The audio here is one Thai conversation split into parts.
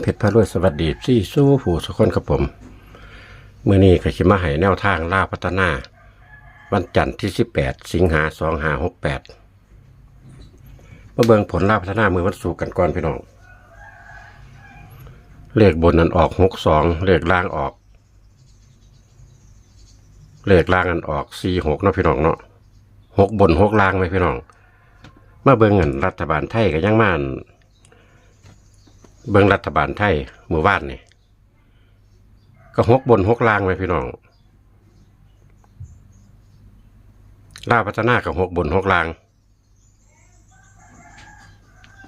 เพชรพารวยสวัสดีที่สู้ผู้สุกคนครับผมเมื่อนี้ก็ขิมาให้แนวทางล่าพัฒนา วันจันทร์ที่ 18 สิงหาสองหาหกแปดมาเบิงผลล่าพัฒนามือวันศุกร์กันก่อนพี่น้อง เลขบนนั้นออกหกสองเลขล่างออก เลขล่างอันออกสี่หกเนาะพี่น้องเนาะหกบนหกล่างไหมพี่น้อง มาเบิงเงินรัฐบาลไทยก็ยังมาอั่น เบิงรัฐบาลไทยหมู่บ้านนี่ก็หกบนหกล่างไว้พี่น้องล่าพัฒนากับหกบนหกล่าง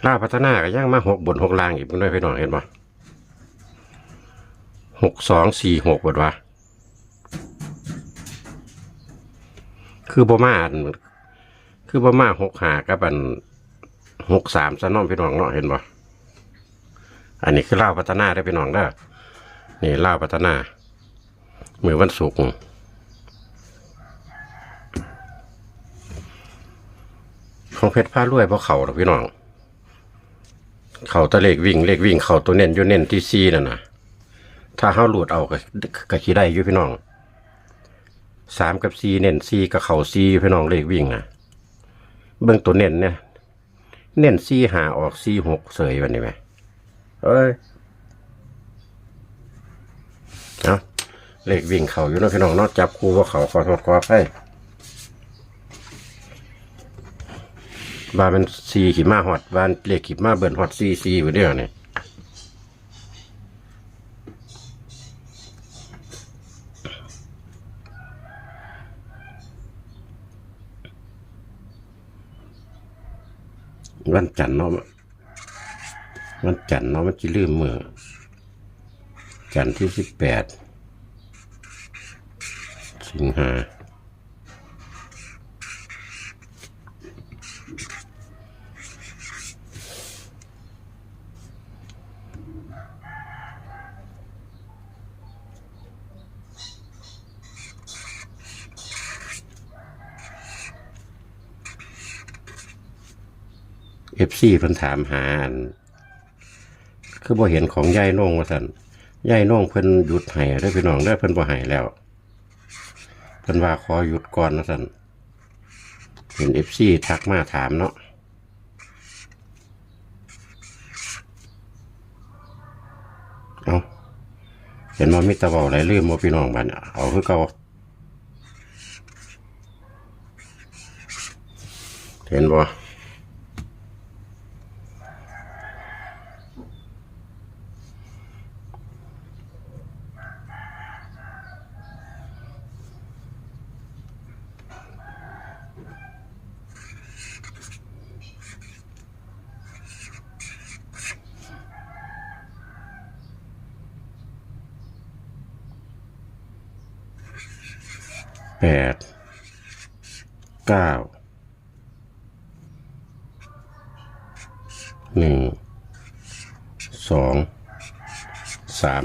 ล่าพัฒนาก็ย่างมาหกบนหกล่างอีกเพิ่นด้วยพี่น้องเห็นปะหกสองสี่หกบดวะคือบ่มาคือบ่มาหกหากับอันหกสามซะน้องพี่น้องเนาะเห็นปะ อันนี้คือเล่าพัฒนาได้พี่น้องเด้นี่เล่าพัฒนามือวันศุกร์ของเพชรผ้ารวยเพราะเขาหรอพี่น้อง เขาตะเลขวิ่งเลขวิ่งเขาตัวเน้นอยู่เน้นที่ซีนั่นนะถ้าเขาหลุดเอาก็ก็ขี้ได้อยู่พี่น้องสามกับซีเน้นซีกับเขาซีพี่น้องเลขวิ่งนะเบื้องตัวเน้นเนี่ยเน้นซีหาออกซีหกเสยวันนี้ไหม เอ้ยเอาเลขวิ่งเขาอยู่นะพี่น้องเนอกจับครูว่าเขาขอโทษขออภัยบานเป็นซีขีมาหอดบานเลขขีมาเบิ่นหอดซีซีอยู่เดียวนี่วันจันทร์เนาะ วันจันทร์เนาะมันจะลืมมือจันทร์ที่สิบแปดสิงหาเอฟซีเพิ่นถามหาอัน คือบ่เห็นของยายน้องว่าซั่นยายน้องเพิ่นหยุดให้ได้พี่น้องได้เพิ่นบ่ให้แล้ว เพิ่นว่าขอหยุดก่อนว่าซั่นเห็น FC ทักมาถามเนาะเอาเห็นว่ามีแตะเว้าหลลืมบ่พี่น้องบัดเนี่ยเอาคือเก่าเห็นบ่ แปดเก้าหนึ่งสองสาม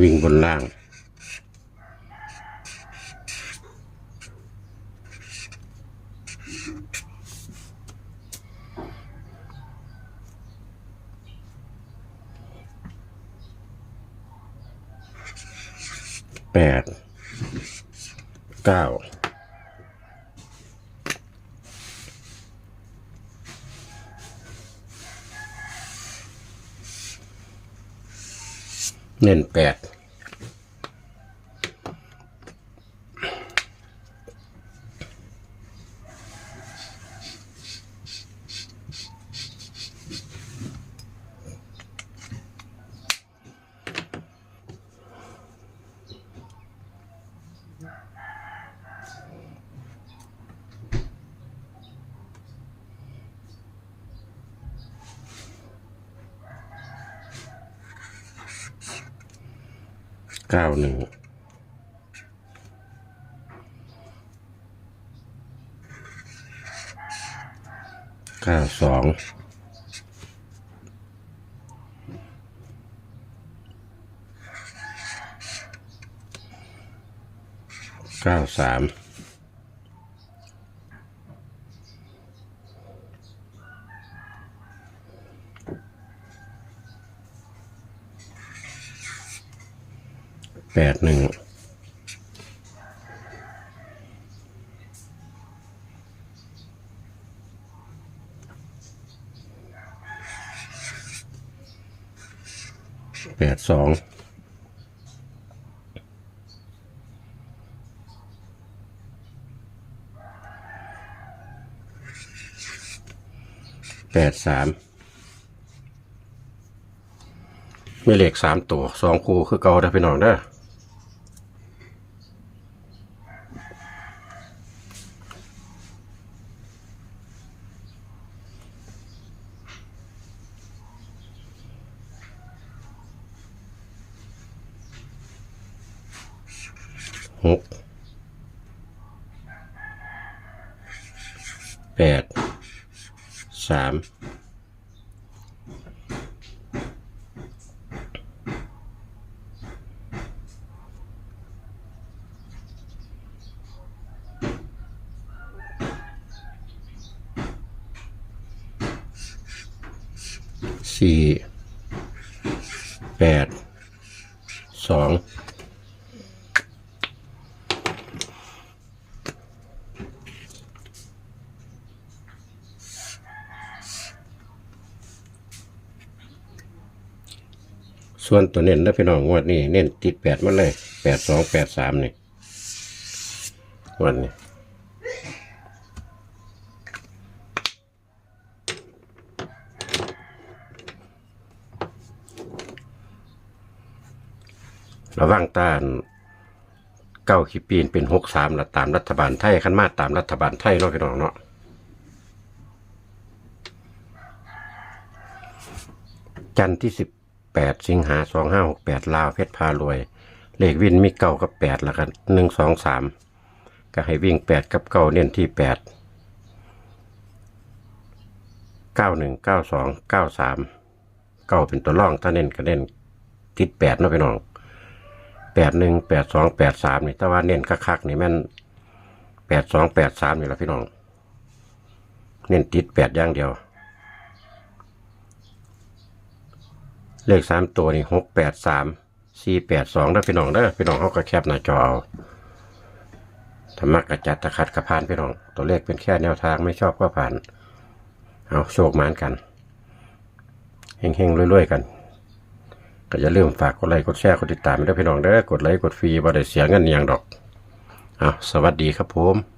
วิ่งบนล่าง แปด เก้า เน้นแปด เก้าหนึ่งเก้าสองเก้าสาม แปดหนึ่งแปดสองแปดสาม มีเลขสามตัวสองคู่คือเก่าเด้พี่น้องเด้อหกแปดสาม สี่แปดสองส่วนตัวเน้นนะพี่น้องงวดนี้เน้นติดแปดมาเลยแปดสองแปดสามนี่วันนี้ ระวังต้านเก้าขีปีนเป็นหกสามละตามรัฐบาลไทยขันมาตามรัฐบาลไทยเนาะพี่น้องเนาะจันทร์ที่สิบแปดสิงหาสองห้าหกแปดลาวเพชรพารวย เลขวินมีเก้ากับแปดละกันหนึ่งสองสามก็ให้วิ่งแปดกับเก้าเน้นที่แปดเก้าหนึ่งเก้าสองเก้าสามเก้าเป็นตัวร่องถ้าเน้นก็เน้นติดแปดเนาะพี่น้อง แปดหนึ่งแปดสองแปดสามนี่แต่ว่าเน้นคักๆนี่แม่นแปดสองแปดสามนี่แหละพี่น้อง เน้นติดแปดอย่างเดียว เลขสามตัวนี่หกแปดสามสี่แปดสองเด้อพี่น้องเด้อพี่น้องเขาก็แคบหน้าจอเอาธรรมะกระจัดตะขัดกระพานพี่น้อง ตัวเลขเป็นแค่แนวทางไม่ชอบก็ผ่าน เอาโชคมานกันเฮงๆรวยๆกัน ก็อย่าลืมฝากกดไลค์กดแชร์กดติดตามด้วยพี่น้องเด้อกดไลค์กดฟรีบ่ได้เสียเงินอย่างดอกอะสวัสดีครับผม